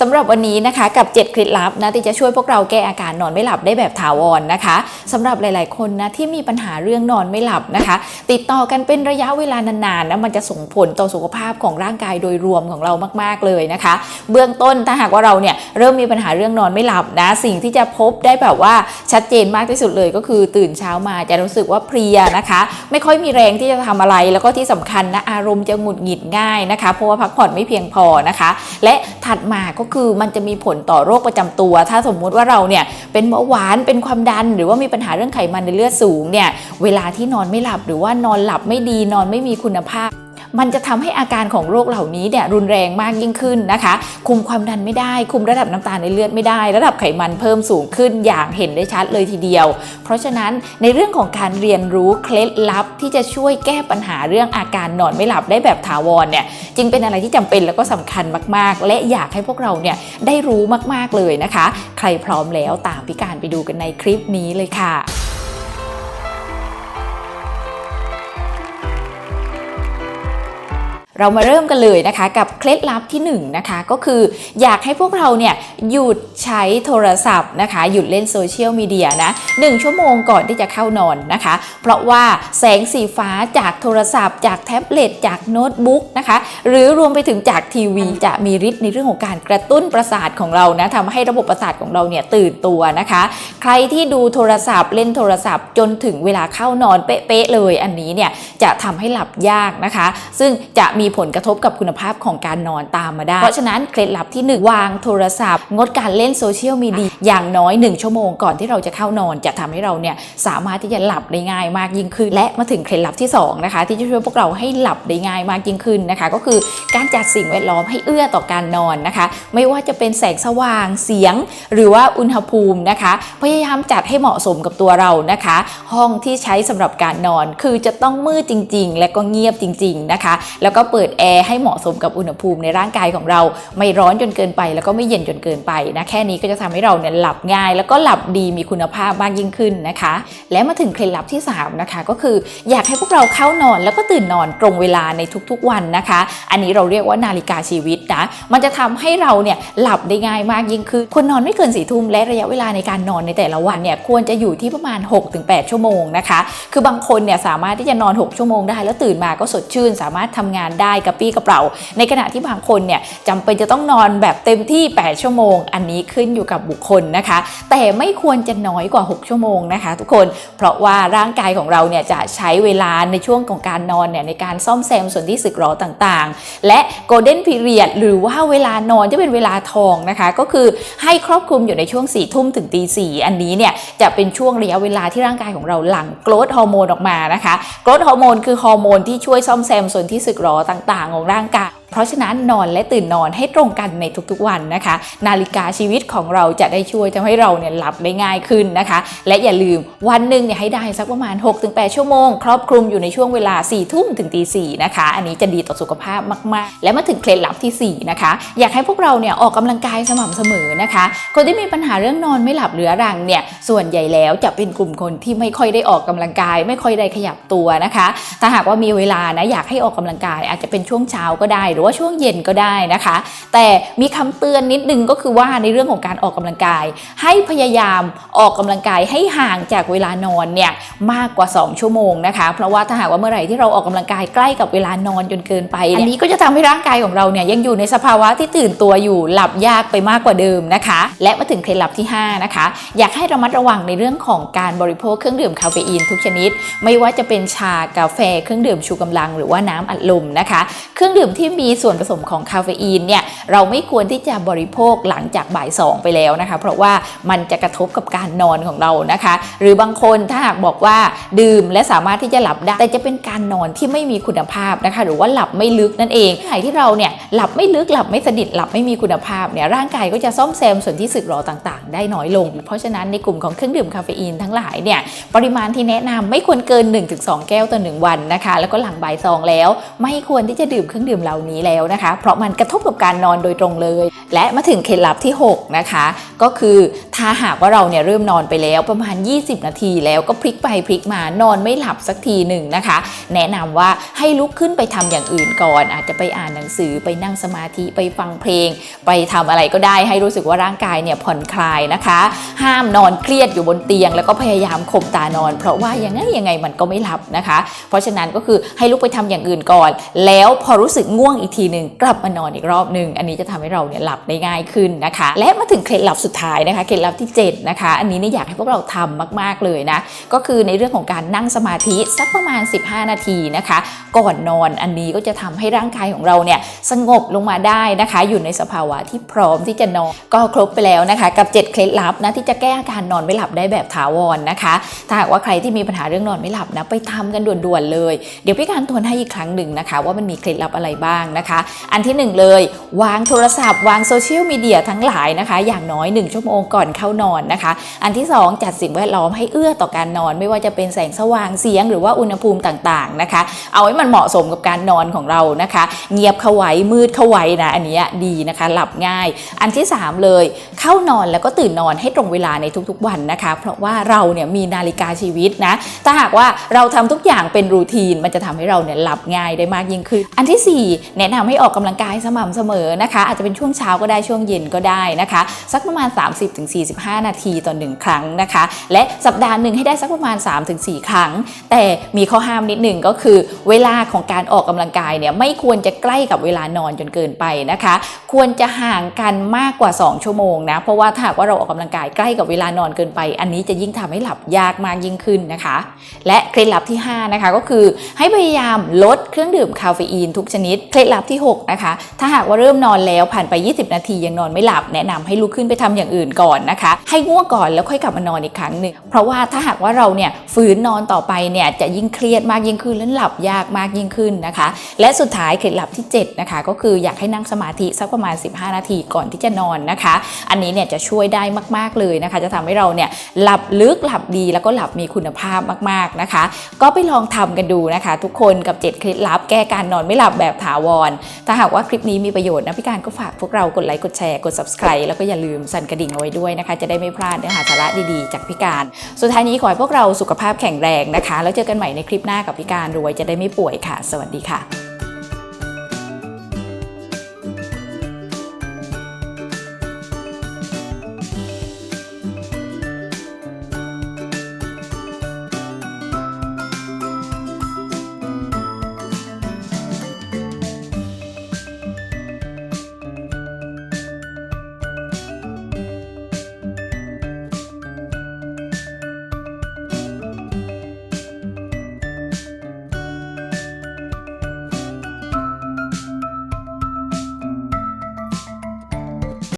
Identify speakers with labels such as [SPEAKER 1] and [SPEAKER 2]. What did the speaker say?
[SPEAKER 1] สำหรับวันนี้นะคะกับ 7 เคล็ดลับนะที่จะช่วยพวกเราแก้อาการนอนไม่หลับได้แบบถาวรนะคะสำหรับหลาย ๆ คนนะที่มีปัญหาเรื่องนอนไม่หลับนะคะ ติดต่อกันเป็นระยะเวลานานๆนะมันจะส่งผลต่อสุขภาพของร่างกายโดยรวมของเรามากๆเลยนะคะ เบื้องต้นถ้าหากว่าเราเนี่ยเริ่มมีปัญหาเรื่องนอนไม่หลับนะสิ่งที่จะพบได้แบบว่าชัดเจนมากที่สุดเลยก็คือ ตื่นเช้ามาจะรู้สึกว่าเพลียนะคะ ไม่ค่อยมีแรงที่จะทำอะไร แล้วก็ที่สำคัญนะอารมณ์จะหงุดหงิดง่ายนะคะเพราะว่าพักผ่อนไม่เพียงพอนะคะ และถัดมาก็คือมันจะมีผลต่อโรคประจำตัว ถ้าสมมุติว่าเราเนี่ยเป็นเบาหวานเป็นความดัน หรือว่ามีปัญหาเรื่องไขมันในเลือดสูงเนี่ยเวลาที่นอนไม่หลับหรือว่านอนหลับไม่ดีนอนไม่มีคุณภาพ มันจะทำให้อาการของโรคเหล่านี้เนี่ยรุนแรงมากยิ่งขึ้นนะคะ คุมความดันไม่ได้ คุมระดับน้ำตาลในเลือดไม่ได้ ระดับไขมันเพิ่มสูงขึ้นอย่างเห็นได้ชัดเลยทีเดียว เพราะฉะนั้นในเรื่องของการเรียนรู้เคล็ดลับที่จะช่วยแก้ปัญหาเรื่องอาการนอนไม่หลับได้แบบถาวรเนี่ยจึงเป็นอะไรที่จำเป็นแล้วก็สำคัญมาก ๆ และอยากให้พวกเราเนี่ยได้รู้มากๆเลยนะคะ ใครพร้อมแล้วตามพิการไปดูกันในคลิปนี้เลยค่ะ เรามาเริ่มกันเลยนะคะกับเคล็ดลับที่1นงนะคะก็คืออยากให้พวกเราเนี่ยหยุดใช้โทรศัพท์นะคะ หยุดเล่นโซเชียลมีเดียนะหชั่วโมงก่อนที่จะเข้านอนนะคะ เพราะว่าแสงสีฟ้าจากโทรศัพท์ จากแท็บเล็ตจากโน้ตบุ๊กนะคะหรือรวมไปถึงจากทีวีจะมีฤทธิ์ในเรื่องของการกระตุ้นประสาทของเรานะทำให้ระบบประสาทของเราเนี่ยตื่นตัวนะคะ ใครที่ดูโทรศัพท์ เล่นโทรศัพท์จนถึงเวลาเข้านอนเป๊ะๆเลย อันนี้เนี่ยจะทำให้หลับยากนะคะ ซึ่งจะมีผลกระทบกับคุณภาพของการนอนตามมาได้ เพราะฉะนั้นเคล็ดลับที่ 1 วางโทรศัพท์ งดการเล่นโซเชียลมีเดียอย่างน้อย 1 ชั่วโมงก่อนที่เราจะเข้านอนจะทำให้เราเนี่ยสามารถที่จะหลับได้ง่ายมากยิ่งขึ้น และมาถึงเคล็ดลับที่สองนะคะที่จะช่วยพวกเราให้หลับได้ง่ายมากยิ่งขึ้นนะคะ ก็คือการจัดสิ่งแวดล้อมให้เอื้อต่อการนอนนะคะ ไม่ว่าจะเป็นแสงสว่างเสียง หรือว่าอุณหภูมินะคะ พยายามจัดให้เหมาะสมกับตัวเรานะคะ ห้องที่ใช้สำหรับการนอนคือจะต้องมืดจริง ๆ และก็เงียบจริง ๆนะคะ แล้วก็เปิดแอร์ให้เหมาะสมกับอุณหภูมิในร่างกายของเรา ไม่ร้อนจนเกินไป แล้วก็ไม่เย็นจนเกินไปนะแค่นี้ก็จะทำให้เราเนี่ยหลับง่าย แล้วก็หลับดีมีคุณภาพมากยิ่งขึ้นนะคะ และมาถึงเคล็ดลับที่สามนะคะ ก็คืออยากให้พวกเราเข้านอนแล้วก็ตื่นนอนตรงเวลาในทุกๆวันนะคะ อันนี้เราเรียกว่านาฬิกาชีวิตนะมันจะทำให้เราเนี่ยหลับได้ง่ายมากยิ่งขึ้นควรนอนไม่เกินสี่ทุ่มและระยะเวลาในการนอนในแต่ละวันเนี่ยควรจะอยู่ที่ประมาณ 6-8 ชั่วโมงนะคะ คือบางคนเนี่ยสามารถที่จะนอน 6 ชั่วโมงได้ แล้วตื่นมาก็สดชื่น สามารถทำงานได้ได้กระปี้กระเป๋า ในขณะที่บางคนเนี่ยจำเป็นจะต้องนอนแบบเต็มที่ 8 ชั่วโมง อันนี้ขึ้นอยู่กับบุคคลนะคะ แต่ไม่ควรจะน้อยกว่า 6 ชั่วโมงนะคะ ทุกคนเพราะว่าร่างกายของเราเนี่ยจะใช้เวลาในช่วงของการนอนเนี่ยในการซ่อมแซมส่วนที่สึกหรอต่างๆ และ golden period หรือว่าเวลานอนจะเป็นเวลาทองนะคะ ก็คือให้ครอบคลุมอยู่ในช่วง4ี่ทุ่มถึงตีสี่อันนี้เนี่ยจะเป็นช่วงระยะเวลาที่ร่างกายของเราหลั่งโกรทฮอร์โมนออกมานะคะโกรทฮอร์โมนคือฮอร์โมนที่ช่วยซ่อมแซมส่วนที่สึกหรอต่างๆ ของร่างกาย เพราะฉะนั้นนอนและตื่นนอนให้ตรงกันในทุกๆวันนะคะ นาฬิกาชีวิตของเราจะได้ช่วยทำให้เราเนี่ยหลับได้ง่ายขึ้นนะคะ และอย่าลืมวันหนึ่งเนี่ยให้ได้สักประมาณ 6-8 ชั่วโมง ครอบคลุมอยู่ในช่วงเวลา4ี่ทุ่มถึงตีสี่นะคะ อันนี้จะดีต่อสุขภาพมากๆ และมาถึงเคล็ดลับทีสี่4 นะคะ อยากให้พวกเราเนี่ยออกกำลังกายสม่ำเสมอนะคะ คนที่มีปัญหาเรื่องนอนไม่หลับเรื้อรังเนี่ยส่วนใหญ่แล้วจะเป็นกลุ่มคนที่ไม่ค่อยได้ออกกำลังกาย ไม่ค่อยได้ขยับตัวนะคะ ถ้าหากว่ามีเวลานะอยากให้ออกกำลังกายอาจจะเป็นช่วงเช้าก็ได้หรือว่าช่วงเย็นก็ได้นะคะ แต่มีคำเตือนนิดนึงก็คือว่าในเรื่องของการออกกำลังกาย ให้พยายามออกกำลังกายให้ห่างจากเวลานอนเนี่ยมากกว่า 2 ชั่วโมงนะคะเพราะว่าถ้าหากว่าเมื่อไหร่ที่เราออกกำลังกายใกล้กับเวลานอนจนเกินไป อันนี้ก็จะทำให้ร่างกายของเราเนี่ยยังอยู่ในสภาวะที่ตื่นตัวอยู่หลับยากไปมากกว่าเดิมนะคะ และมาถึงเคล็ดลับที่ห้านะคะ อยากให้ระมัดระวังในเรื่องของการบริโภคเครื่องดื่มคาเฟอีนทุกชนิด ไม่ว่าจะเป็นชากาแฟเครื่องดื่มชูกำลัง หรือว่าน้ำอัดลมนะคะ เครื่องดื่มที่มีส่วนผสมของคาเฟอีนเนี่ยเราไม่ควรที่จะบริโภคหลังจากบ่ายสองไปแล้วนะคะ เพราะว่ามันจะกระทบกับการนอนของเรานะคะ หรือบางคนถ้าหากบอกว่าดื่มและสามารถที่จะหลับได้แต่จะเป็นการนอนที่ไม่มีคุณภาพนะคะ หรือว่าหลับไม่ลึกนั่นเองใครที่เราเนี่ยหลับไม่ลึกหลับไม่สนิทหลับไม่มีคุณภาพเนี่ยร่างกายก็จะซ่อมแซมส่วนที่สึกหรอต่างๆ ได้น้อยลง เพราะฉะนั้นในกลุ่มของเครื่องดื่มคาเฟอีนทั้งหลายเนี่ยปริมาณที่แนะนำไม่ควรเกิน 1-2 แก้วต่อหนึ่งวันนะคะ แล้วก็หลังบ่ายสองแล้ว ไม่ควรที่จะดื่มเครื่องดื่มเหล่านี้แล้วนะคะ เพราะมันกระทบกับการนอนโดยตรงเลย และมาถึงเคล็ดลับที่ 6 นะคะ ก็คือถ้าหากว่าเราเนี่ยเริ่มนอนไปแล้วประมาณ 20 นาทีแล้วก็พลิกไปพลิกมานอนไม่หลับสักทีหนึ่งนะคะ แนะนำว่าให้ลุกขึ้นไปทำอย่างอื่นก่อน อาจจะไปอ่านหนังสือไปนั่งสมาธิไปฟังเพลง ไปทำอะไรก็ได้ให้รู้สึกว่าร่างกายเนี่ยผ่อนคลายนะคะ ห้ามนอนเครียดอยู่บนเตียง แล้วก็พยายามข่มตานอน เพราะว่ายังไงยังไงมันก็ไม่หลับนะคะ เพราะฉะนั้นก็คือให้ลุกไปทำอย่างอื่นก่อน แล้วพอรู้สึกง่วงอีกทีหนึ่งกลับมานอนอีกรอบหนึ่งอันนี้จะทำให้เราเนี่ยหลับได้ง่ายขึ้นนะคะ และมาถึงเคล็ดลับสุดท้ายนะคะเคล็ดลับที่ 7 นะคะ อันนี้เนี่ยอยากให้พวกเราทำมาก ๆ เลยนะ ก็คือในเรื่องของการนั่งสมาธิสักประมาณ 15 นาทีนะคะ ก่อนนอนอันนี้ก็จะทำให้ร่างกายของเราเนี่ยสงบลงมาได้นะคะ อยู่ในสภาวะที่พร้อมที่จะนอนก็ครบไปแล้วนะคะ กับ 7 เคล็ดลับนะที่จะแก้อาการนอนไม่หลับได้แบบถาวรนะคะ ถ้าหากว่าใครที่มีปัญหาเรื่องนอนไม่หลับนะไปทำกันด่วนๆเลย เดี๋ยวพี่การทวนให้อีกครั้งหนึ่งนะคะ ว่ามันมีเคล็ดลับอะไรบ้างนะคะ อันที่หนึ่งเลย วางโทรศัพท์วางโซเชียลมีเดียทั้งหลายนะคะ อย่างน้อย 1 ชั่วโมงก่อนเข้านอนนะคะ อันที่ 2 จัดสิ่งแวดล้อมให้เอื้อต่อการนอน ไม่ว่าจะเป็นแสงสว่างเสียงหรือว่าอุณหภูมิต่างๆนะคะ เอาให้มันเหมาะสมกับการนอนของเรานะคะ เงียบเข้าไว้มืดเข้าไว้นะอันนี้ดีนะคะ หลับง่าย อันที่ 3 เลย เข้านอนแล้วก็ตื่นนอนให้ตรงเวลาในทุกๆวันนะคะ เพราะว่าเราเนี่ยมีนาฬิกาชีวิตนะถ้าหากว่าเราทำทุกอย่างเป็นรูทีน มันจะทำให้เราเนี่ยหลับง่ายได้มากยิ่งขึ้น อันทีสี่4 แนะนำให้ออกกำลังกายสม่ำเสมอนะคะ อาจจะเป็นช่วงเช้าก็ได้ช่วงเย็นก็ได้นะคะ สักประมาณ45 นาทีต่อ 1 ครั้งนะคะ และสัปดาห์หนึ่งให้ได้สักประมาณ 3-4 ครั้ง แต่มีข้อห้ามนิดหนึ่งก็คือ เวลาของการออกกำลังกายเนี่ยไม่ควรจะใกล้กับเวลานอนจนเกินไปนะคะ ควรจะห่างกันมากกว่า 2 ชั่วโมงนะเพราะว่าถ้าหากว่าเราออกกำลังกายใกล้กับเวลานอนเกินไป อันนี้จะยิ่งทำให้หลับยากมากยิ่งขึ้นนะคะ และเคล็ดลับที่5นะคะก็คือให้พยายามลดเครื่องดื่มคาเฟอีนทุกชนิดเคล็ดลับที่6นะคะถ้าหากว่าเริ่มนอนแล้วผ่านไป 20 นาทียังนอนไม่หลับแนะนำให้ลุกขึ้นไปทำอย่างอื่นก่อนนะคะให้ง่วงก่อนแล้วค่อยกลับมานอนอีกครั้งหนึ่งเพราะว่าถ้าหากว่าเราเนี่ยฝืนนอนต่อไปเนี่ยจะยิ่งเครียดมากยิ่งขึ้นและหลับยากมากยิ่งขึ้นนะคะ และสุดท้ายเคล็ดลับที่7นะคะก็คืออยากให้นั่งสมาธิสักประมาณ 15 นาทีก่อนที่จะนอนนะคะ อันนี้เนี่ยจะช่วยได้มาก ๆเลยนะคะ จะทำให้เราเนี่ยหลับลึกหลับดีแล้วก็หลับมีคุณภาพมากๆนะคะ ก็ไปลองทำกันดูนะคะ ทุกคนกับ 7 เคล็ดลับแก้การนอนไม่หลับแบบถาวร ถ้าหากว่าคลิปนี้มีประโยชน์นะพี่การก็ฝากพวกเรากดไลค์กดแชร์กด subscribe แล้วก็อย่าลืมสั่นกระดิ่งเอาไว้ด้วยนะคะ จะได้ไม่พลาดเนื้อหาสาระดีๆ จากพิการ สุดท้ายนี้ขอให้พวกเราสุขภาพแข็งแรงนะคะ แล้วเจอกันใหม่ในคลิปหน้ากับพิการรวยจะได้ไม่ป่วยค่ะ สวัสดีค่ะ